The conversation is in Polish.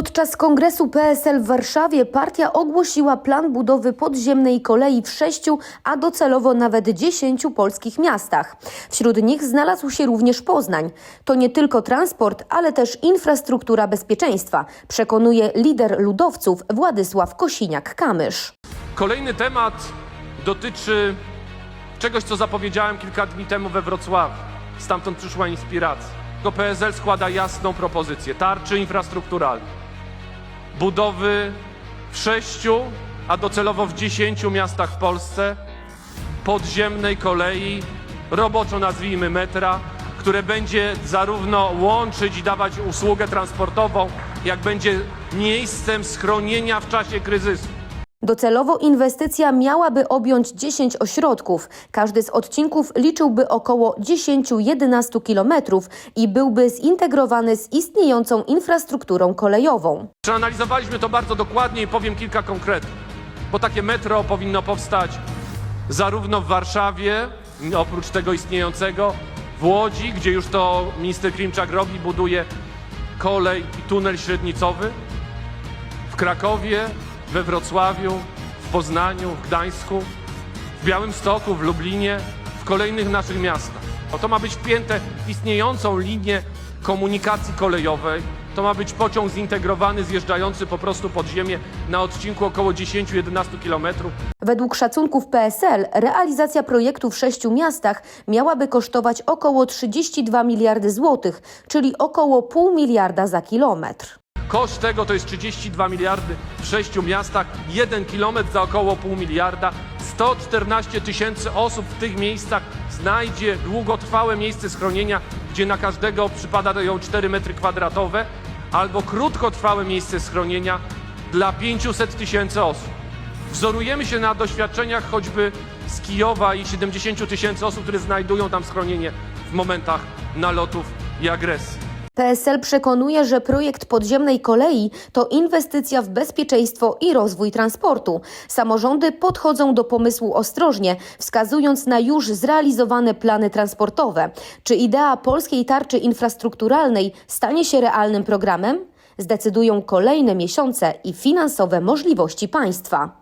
Podczas kongresu PSL w Warszawie partia ogłosiła plan budowy podziemnej kolei w sześciu, a docelowo nawet dziesięciu polskich miastach. Wśród nich znalazł się również Poznań. To nie tylko transport, ale też infrastruktura bezpieczeństwa, przekonuje lider ludowców Władysław Kosiniak-Kamysz. Kolejny temat dotyczy czegoś, co zapowiedziałem kilka dni temu we Wrocławiu. Stamtąd przyszła inspiracja. PSL składa jasną propozycję tarczy infrastrukturalnej. Budowy w sześciu, a docelowo w dziesięciu miastach w Polsce podziemnej kolei, roboczo nazwijmy metra, które będzie zarówno łączyć i dawać usługę transportową, jak będzie miejscem schronienia w czasie kryzysu. Docelowo inwestycja miałaby objąć 10 ośrodków. Każdy z odcinków liczyłby około 10-11 kilometrów i byłby zintegrowany z istniejącą infrastrukturą kolejową. Przeanalizowaliśmy to bardzo dokładnie i powiem kilka konkretów, bo takie metro powinno powstać zarówno w Warszawie, oprócz tego istniejącego, w Łodzi, gdzie już to minister Klimczak robi, buduje kolej i tunel średnicowy, w Krakowie, we Wrocławiu, w Poznaniu, w Gdańsku, w Białymstoku, w Lublinie, w kolejnych naszych miastach. To ma być wpięte w istniejącą linię komunikacji kolejowej. To ma być pociąg zintegrowany, zjeżdżający po prostu pod ziemię na odcinku około 10-11 kilometrów. Według szacunków PSL realizacja projektu w sześciu miastach miałaby kosztować około 32 miliardy złotych, czyli około pół miliarda za kilometr. Koszt tego to jest 32 miliardy w sześciu miastach, jeden kilometr za około pół miliarda. 114 tysięcy osób w tych miejscach znajdzie długotrwałe miejsce schronienia, gdzie na każdego przypadają 4 metry kwadratowe, albo krótkotrwałe miejsce schronienia dla 500 tysięcy osób. Wzorujemy się na doświadczeniach choćby z Kijowa i 70 tysięcy osób, które znajdują tam schronienie w momentach nalotów i agresji. PSL przekonuje, że projekt podziemnej kolei to inwestycja w bezpieczeństwo i rozwój transportu. Samorządy podchodzą do pomysłu ostrożnie, wskazując na już zrealizowane plany transportowe. Czy idea polskiej tarczy infrastrukturalnej stanie się realnym programem? Zdecydują kolejne miesiące i finansowe możliwości państwa.